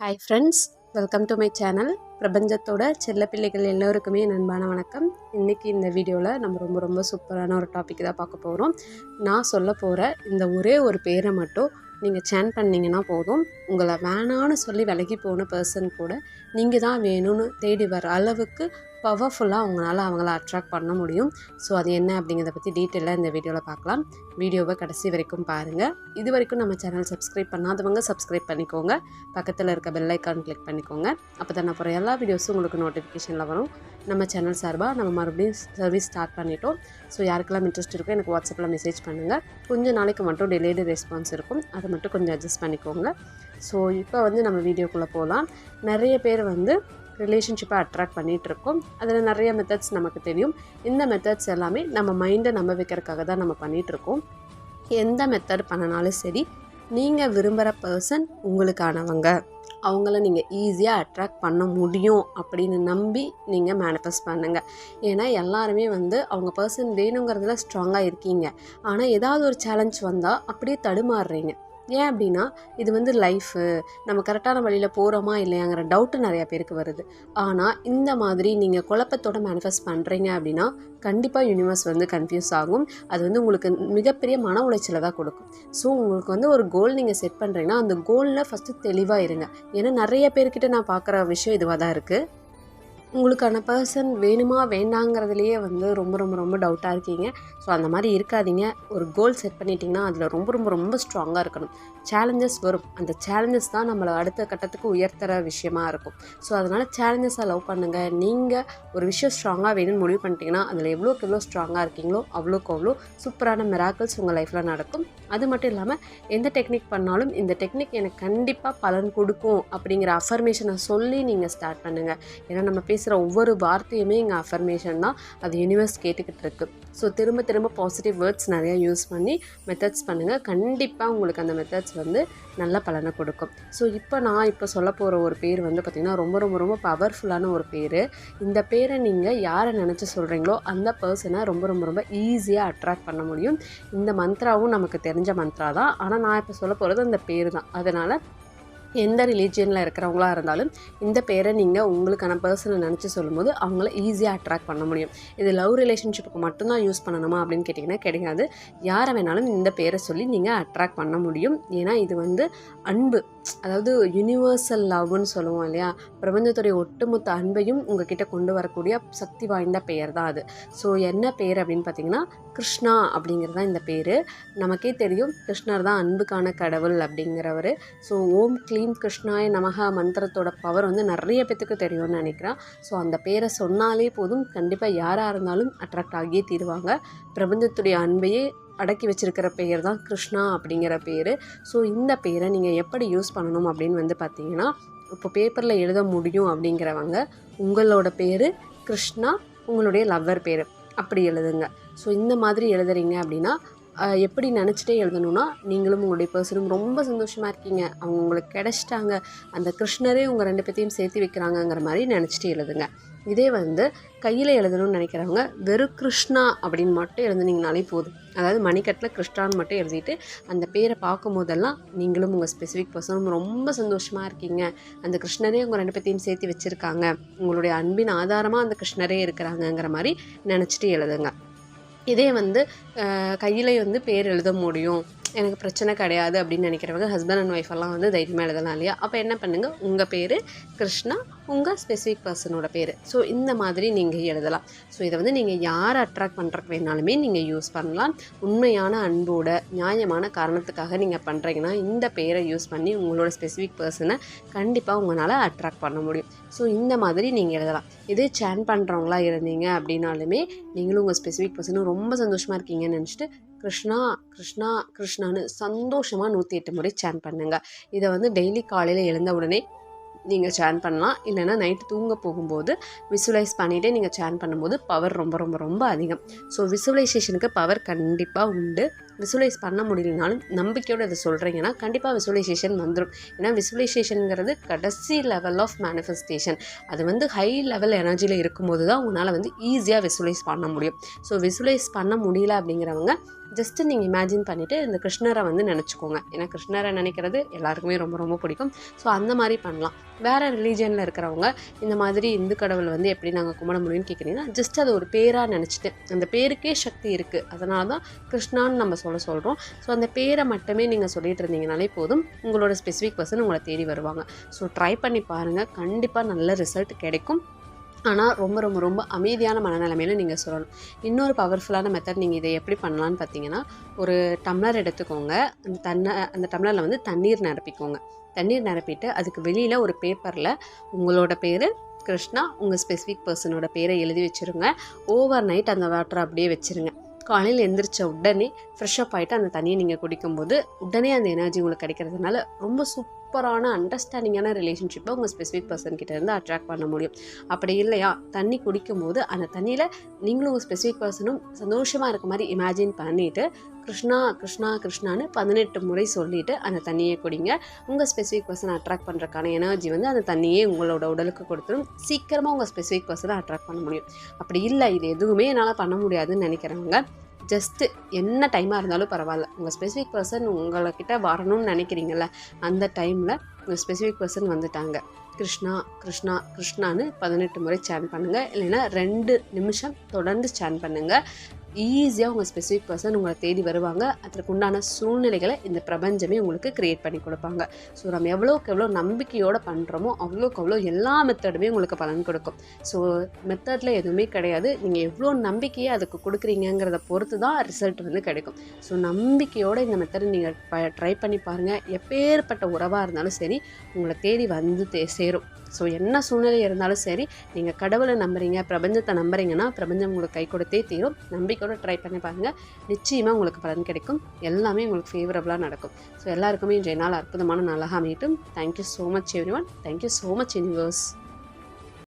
Hi friends welcome to my channel பிரபஞ்சத்தோட செல்ல பிள்ளைகள் எல்லோருக்குமே நண்பான வணக்கம். இன்றைக்கி இந்த வீடியோவில் நம்ம ரொம்ப ரொம்ப சூப்பரான ஒரு டாபிக் தான் பார்க்க போகிறோம் நான் சொல்ல போகிற இந்த ஒரே ஒரு பேரை மட்டும் நீங்கள் சேன் பண்ணிங்கன்னா போதும். உங்களை வேணான்னு சொல்லி விலகி போன பர்சன் கூட நீங்கள் தான் வேணும்னு தேடி வர அளவுக்கு பவர்ஃபுல்லாக அவங்களால அவங்கள அட்ராக்ட் பண்ண முடியும். ஸோ அது என்ன அப்படிங்கிறத பற்றி டீட்டெயிலாக இந்த வீடியோவில் பார்க்கலாம். வீடியோவை கடைசி வரைக்கும் பாருங்கள் இது வரைக்கும் நம்ம சேனல் சப்ஸ்கிரைப் பண்ணாதவங்க சப்ஸ்கிரைப் பண்ணிக்கோங்க. பக்கத்தில் இருக்க பெல் ஐக்கான் கிளிக் பண்ணிக்கோங்க. அப்போ தான் நான் போகிற எல்லா வீடியோஸும் உங்களுக்கு நோட்டிஃபிகேஷனில் வரும். நம்ம சேனல் சார்பாக நம்ம மறுபடியும் சர்வீஸ் ஸ்டார்ட் பண்ணிட்டோம். ஸோ யாருக்கெல்லாம் இன்ட்ரெஸ்ட் இருக்கோ எனக்கு வாட்ஸ்அப்பில் மெசேஜ் பண்ணுங்கள் கொஞ்சம் நாளைக்கு மட்டும் டிலேடு ரெஸ்பான்ஸ் இருக்கும். அதை மட்டும் கொஞ்சம் அட்ஜஸ்ட் பண்ணிக்கோங்க. ஸோ இப்போ வந்து நம்ம வீடியோக்குள்ளே போகலாம் நிறைய பேர் வந்து ரிலேஷன்ஷிப்பை அட்ராக்ட் பண்ணிகிட்டு இருக்கோம் அதில் நிறைய மெத்தட்ஸ் நமக்கு தெரியும். இந்த மெத்தட்ஸ் எல்லாமே நம்ம மைண்டை நம்ப வைக்கிறதுக்காக தான் நம்ம பண்ணிகிட்ருக்கோம் எந்த மெத்தட் பண்ணினாலும் சரி நீங்கள் விரும்புகிற பர்சன் உங்களுக்கானவங்க. அவங்கள நீங்கள் ஈஸியாக அட்ராக்ட் பண்ண முடியும் அப்படின்னு நம்பி நீங்கள் மேனிஃபெஸ்ட் பண்ணுங்கள் ஏன்னா எல்லாருமே வந்து அவங்க பர்சன் வேணுங்கிறதுல ஸ்ட்ராங்காக இருக்கீங்க. ஆனால் ஏதாவது ஒரு சேலஞ்ச் வந்தால் அப்படியே தடுமாறுறீங்க. ஏன் அப்படின்னா இது வந்து லைஃபு நம்ம கரெக்டான வழியில் போகிறோமா இல்லையாங்கிற டவுட்டு நிறையா பேருக்கு வருது. ஆனால் இந்த மாதிரி நீங்கள் குழப்பத்தோட மேனிஃபெஸ்ட் பண்ணுறீங்க அப்படின்னா கண்டிப்பாக யூனிவர்ஸ் வந்து கன்ஃபியூஸ் ஆகும். அது வந்து உங்களுக்கு மிகப்பெரிய மன உளைச்சலை தான் கொடுக்கும். ஸோ உங்களுக்கு வந்து ஒரு கோல் நீங்கள் செட் பண்ணுறீங்கன்னா அந்த கோலில் ஃபஸ்ட்டு தெளிவாக இருங்க. ஏன்னா நிறைய பேர்கிட்ட நான் பார்க்குற விஷயம் இதுவாக தான் இருக்குது உங்களுக்கான பர்சன் வேணுமா வேண்டாங்கிறதுலையே வந்து ரொம்ப ரொம்ப ரொம்ப டவுட்டாக இருக்கீங்க. ஸோ அந்த மாதிரி இருக்காதீங்க. ஒரு கோல் செட் பண்ணிட்டிங்கன்னா அதில் ரொம்ப ரொம்ப ரொம்ப ஸ்ட்ராங்காக இருக்கணும். சேலஞ்சஸ் வரும். அந்த சேலஞ்சஸ் தான் நம்மளை அடுத்த கட்டத்துக்கு உயர்த்துற விஷயமா இருக்கும். ஸோ அதனால் சேலஞ்சஸை லவ் பண்ணுங்கள் நீங்கள் ஒரு விஷயம் ஸ்ட்ராங்காக வேணும்னு முடிவு பண்ணிட்டீங்கன்னா அதில் எவ்வளோக்கு எவ்வளோ ஸ்ட்ராங்காக இருக்கீங்களோ அவ்வளோக்கு அவ்வளோ சூப்பரான மிராக்கிள்ஸ் உங்கள் லைஃப்பில் நடக்கும். அது மட்டும் இல்லாமல் எந்த டெக்னிக் பண்ணாலும் இந்த டெக்னிக் எனக்கு கண்டிப்பாக பலன் கொடுக்கும் அப்படிங்கிற அஃபர்மேஷனை சொல்லி நீங்கள் ஸ்டார்ட் பண்ணுங்கள் ஏன்னா நம்ம பேசுகிற ஒவ்வொரு வார்த்தையுமே இங்கே அஃபர்மேஷன் தான். அது யூனிவர்ஸ் கேட்டுக்கிட்டு இருக்குது ஸோ திரும்ப திரும்ப பாசிட்டிவ் வேர்ட்ஸ் நிறையா யூஸ் பண்ணி மெத்தட்ஸ் பண்ணுங்கள் கண்டிப்பாக உங்களுக்கு அந்த மெத்தட்ஸ் வந்து நல்ல பலனை கொடுக்கும். ஸோ இப்போ நான் இப்போ சொல்ல போகிற ஒரு பேர் வந்து பார்த்திங்கன்னா ரொம்ப ரொம்ப ரொம்ப பவர்ஃபுல்லான ஒரு பேர். இந்த பேரை நீங்கள் யாரை நினச்சி சொல்கிறீங்களோ அந்த பர்சனை ரொம்ப ரொம்ப ரொம்ப ஈஸியாக அட்ராக்ட் பண்ண முடியும். இந்த மந்த்ராவும் நமக்கு தெரிஞ்ச மந்த்ரா தான். ஆனால் நான் இப்போ சொல்ல போகிறது அந்த பேர் தான். அதனால் எந்த ரிலீஜியனில் இருக்கிறவங்களா இருந்தாலும் இந்த பேரை நீங்கள் உங்களுக்கான பர்சனை நினச்சி சொல்லும்போது அவங்கள ஈஸியாக அட்ராக்ட் பண்ண முடியும். இது லவ் ரிலேஷன்ஷிப்புக்கு மட்டும்தான் யூஸ் பண்ணணுமா அப்படின்னு கேட்டிங்கன்னா கிடையாது. யாரை வேணாலும் இந்த பேரை சொல்லி நீங்கள் அட்ராக்ட் பண்ண முடியும். ஏன்னா இது வந்து அன்பு. அதாவது யூனிவர்சல் லவ்னு சொல்லுவோம் இல்லையா? பிரபஞ்சத்துடைய ஒட்டுமொத்த அன்பையும் உங்ககிட்ட கொண்டு வரக்கூடிய சக்தி வாய்ந்த பெயர் தான் அது. ஸோ என்ன பேர் அப்படின்னு பார்த்தீங்கன்னா கிருஷ்ணா அப்படிங்கிறது தான் இந்த பேர். நமக்கே தெரியும் கிருஷ்ணர் தான் அன்புக்கான கடவுள் அப்படிங்கிறவர். ஸோ ஓம் க்ளீம் கிருஷ்ணாய நமக மந்திரத்தோட பவர் வந்து நிறைய பேத்துக்கு தெரியும்னு நினைக்கிறேன். ஸோ அந்த பேரை சொன்னாலே போதும். கண்டிப்பாக யாராக இருந்தாலும் அட்ராக்ட் ஆகியே தீருவாங்க. பிரபஞ்சத்துடைய அன்பையே அடக்கி வச்சிருக்கிற பெயர் தான் கிருஷ்ணா அப்படிங்கிற பேர். ஸோ இந்த பேரை நீங்கள் எப்படி யூஸ் பண்ணணும் அப்படின்னு வந்து பார்த்தீங்கன்னா இப்போ பேப்பரில் எழுத முடியும் அப்படிங்கிறவங்க உங்களோட பேர் கிருஷ்ணா உங்களுடைய லவ்வர் பேர். அப்படி எழுதுங்க. ஸோ இந்த மாதிரி எழுதுறீங்க அப்படின்னா எப்படி நினச்சிட்டே எழுதணும்னா நீங்களும் உங்களுடைய பர்சனும் ரொம்ப சந்தோஷமாக இருக்கீங்க. அவங்க உங்களுக்கு கிடச்சிட்டாங்க. அந்த கிருஷ்ணரே உங்கள் ரெண்டு பேர்த்தையும் சேர்த்து வைக்கிறாங்கங்கிற மாதிரி நினச்சிட்டு எழுதுங்க. இதே வந்து கையில் எழுதணும்னு நினைக்கிறவங்க வெறும் கிருஷ்ணா அப்படின்னு மட்டும் எழுதுனீங்கனாலே போதும். அதாவது மணிக்கட்டில் கிருஷ்ணான்னு மட்டும் எழுதிட்டு அந்த பேரை பார்க்கும் போதெல்லாம் நீங்களும் உங்கள் ஸ்பெசிஃபிக் பர்சனும் ரொம்ப சந்தோஷமாக இருக்கீங்க. அந்த கிருஷ்ணரே உங்கள் ரெண்டு பேர்த்தையும் சேர்த்து வச்சுருக்காங்க. உங்களுடைய அன்பின் ஆதாரமாக அந்த கிருஷ்ணரே இருக்கிறாங்கங்கிற மாதிரி நினச்சிட்டு எழுதுங்க. இதே வந்து கையில் வந்து பேர் எழுத முடியும். எனக்கு பிரச்சனை கிடையாது அப்படின்னு நினைக்கிறவங்க ஹஸ்பண்ட் அண்ட் ஒய்ஃப் எல்லாம் வந்து தைரியமாக எழுதலாம் இல்லையா? அப்போ என்ன பண்ணுங்கள் உங்கள் பேர் கிருஷ்ணா உங்கள் ஸ்பெசிஃபிக் பர்சனோட பேர். ஸோ இந்த மாதிரி நீங்கள் எழுதலாம். ஸோ இதை வந்து நீங்கள் யாரை அட்ராக்ட் பண்ணுறக்கு வேணாலுமே நீங்கள் யூஸ் பண்ணலாம். உண்மையான அன்போட நியாயமான காரணத்துக்காக நீங்கள் பண்ணுறீங்கன்னா இந்த பேரை யூஸ் பண்ணி உங்களோட ஸ்பெசிஃபிக் பர்சனை கண்டிப்பாக உங்களால் அட்ராக்ட் பண்ண முடியும். ஸோ இந்த மாதிரி நீங்கள் எழுதலாம். இதே சேன் பண்ணுறவங்களா இருந்தீங்க அப்படின்னாலுமே நீங்களும் உங்கள் ஸ்பெசிஃபிக் பர்சனும் ரொம்ப சந்தோஷமாக இருக்கீங்கன்னு நினச்சிட்டு கிருஷ்ணா கிருஷ்ணா கிருஷ்ணான்னு சந்தோஷமாக நூற்றி எட்டு முறை சேன் பண்ணுங்கள் இதை வந்து டெய்லி காலையில் எழுந்த உடனே நீங்கள் சேன் பண்ணலாம். இல்லைனா நைட்டு தூங்க போகும்போது விசுவலைஸ் பண்ணிகிட்டே நீங்கள் சேன் பண்ணும்போது பவர் ரொம்ப ரொம்ப ரொம்ப அதிகம். ஸோ விசுவலைசேஷனுக்கு பவர் கண்டிப்பாக உண்டு. விசுவலைஸ் பண்ண முடியலனாலும் நம்பிக்கையோடு இதை சொல்கிறீங்கன்னா கண்டிப்பாக விசுவலைசேஷன் வந்துடும் ஏன்னா விசுவலைசேஷனுங்கிறது கடைசி லெவல் ஆஃப் மேனிஃபெஸ்டேஷன் அது வந்து ஹை லெவல் எனர்ஜியில் இருக்கும்போது தான் உங்களால் வந்து ஈஸியாக விசுவலைஸ் பண்ண முடியும். ஸோ விசுவலைஸ் பண்ண முடியல அப்படிங்கிறவங்க ஜஸ்ட்டு நீங்கள் இமேஜின் பண்ணிவிட்டு இந்த கிருஷ்ணரை வந்து நினச்சிக்கோங்க. ஏன்னா கிருஷ்ணரை நினைக்கிறது எல்லாருக்குமே ரொம்ப ரொம்ப பிடிக்கும். ஸோ அந்த மாதிரி பண்ணலாம். வேறு ரிலீஜனில் இருக்கிறவங்க இந்த மாதிரி இந்து கடவுள் வந்து எப்படி நாங்கள் கும்பிட முடியும்னு கேட்குறீங்கன்னா ஜஸ்ட் அது ஒரு பேராக நினச்சிட்டு அந்த பேருக்கே சக்தி இருக்குது அதனால தான் கிருஷ்ணான்னு நம்ம சொல்ல சொல்கிறோம் ஸோ அந்த பேரை மட்டுமே நீங்கள் சொல்லிட்டு இருந்தீங்கனாலே போதும். உங்களோட ஸ்பெசிஃபிக் பர்சன் உங்களை தேடி வருவாங்க. ஸோ ட்ரை பண்ணி பாருங்கள் கண்டிப்பாக நல்ல ரிசல்ட் கிடைக்கும். ஆனால் ரொம்ப ரொம்ப ரொம்ப அமைதியான மனநிலைமையில நீங்கள் சொல்லணும். இன்னொரு பவர்ஃபுல்லான மெத்தட் நீங்கள் இதை எப்படி பண்ணலான்னு பார்த்தீங்கன்னா ஒரு டம்ளர் எடுத்துக்கோங்க. அந்த தண்ணை அந்த டம்ளரில் வந்து தண்ணீர் நிரப்பிக்கோங்க. தண்ணீர் நிரப்பிட்டு அதுக்கு வெளியில் ஒரு பேப்பரில் உங்களோட பேர் கிருஷ்ணா உங்கள் ஸ்பெசிஃபிக் பர்சனோட பேரை எழுதி வச்சுருங்க. ஓவர் நைட் அந்த வாட்டரை அப்படியே வச்சுருங்க. காலையில் எந்திரிச்ச உடனே ஃப்ரெஷ்ஷப் ஆகிட்டு அந்த தண்ணியை நீங்கள் குடிக்கும்போது உடனே அந்த எனர்ஜி உங்களுக்கு கிடைக்கிறதுனால ரொம்ப சூப்பரான அண்டர்ஸ்டாண்டிங்கான ரிலேஷன்ஷிப்பை உங்கள் ஸ்பெசிஃபிக் பர்சன் கிட்டேருந்து அட்ராக்ட் பண்ண முடியும். அப்படி இல்லையா? தண்ணி குடிக்கும்போது அந்த தண்ணியில் நீங்களும் உங்கள் ஸ்பெசிஃபிக் பர்சனும் சந்தோஷமாக இருக்க மாதிரி இமேஜின் பண்ணிவிட்டு கிருஷ்ணா கிருஷ்ணா கிருஷ்ணான்னு பதினெட்டு முறை சொல்லிவிட்டு அந்த தண்ணியை குடிங்க. உங்கள் ஸ்பெசிஃபிக் பர்சனை அட்ராக்ட் பண்ணுறக்கான எனர்ஜி வந்து அந்த தண்ணியே உங்களோட உடலுக்கு கொடுத்துரும். சீக்கிரமாக உங்கள் ஸ்பெசிஃபிக் பர்சனை அட்ராக்ட் பண்ண முடியும். அப்படி இல்லை இது எதுவுமே என்னால் பண்ண முடியாதுன்னு நினைக்கிறவங்க ஜஸ்ட்டு என்ன டைமாக இருந்தாலும் பரவாயில்ல. உங்கள் ஸ்பெசிஃபிக் பர்சன் உங்கள்கிட்ட வரணும்னு நினைக்கிறீங்கள அந்த டைமில் உங்கள் ஸ்பெசிஃபிக் பர்சன் வந்துட்டாங்க. கிருஷ்ணா கிருஷ்ணா கிருஷ்ணான்னு பதினெட்டு முறை சேன் பண்ணுங்கள் இல்லைன்னா ரெண்டு நிமிஷம் தொடர்ந்து சேன் பண்ணுங்கள் ஈஸியாக உங்கள் ஸ்பெசிஃபிக் பர்சன் உங்களை தேடி வருவாங்க. அதற்கு உண்டான சூழ்நிலைகளை இந்த பிரபஞ்சமே உங்களுக்கு க்ரியேட் பண்ணி கொடுப்பாங்க. ஸோ நம்ம எவ்வளோக்கு எவ்வளோ நம்பிக்கையோடு பண்ணுறோமோ அவ்வளோக்கு அவ்வளோ எல்லா மெத்தடுமே உங்களுக்கு பலன் கொடுக்கும். ஸோ மெத்தடில் எதுவுமே கிடையாது. நீங்கள் எவ்வளோ நம்பிக்கையை அதுக்கு கொடுக்குறீங்கிறத பொறுத்து தான் ரிசல்ட் வந்து கிடைக்கும். ஸோ நம்பிக்கையோடு இந்த மெத்தடை நீங்கள் ப ட்ரை பண்ணி பாருங்கள் எப்பேற்பட்ட உறவாக இருந்தாலும் சரி உங்களை தேடி வந்து தே சேரும். ஸோ என்ன சூழ்நிலை இருந்தாலும் சரி நீங்கள் கடவுளை நம்புறீங்க பிரபஞ்சத்தை நம்புறீங்கன்னா பிரபஞ்சம் உங்களுக்கு கை கொடுத்தே தீரும். நம்பிக்கையோட ட்ரை பண்ணி பாருங்கள் நிச்சயமாக உங்களுக்கு பலன் கிடைக்கும். எல்லாமே உங்களுக்கு ஃபேவரபுளாக நடக்கும். ஸோ எல்லாருக்குமே இன்றைய நாள் அற்புதமான நாளாக அமையட்டும். Thank you so much everyone thank you so much universe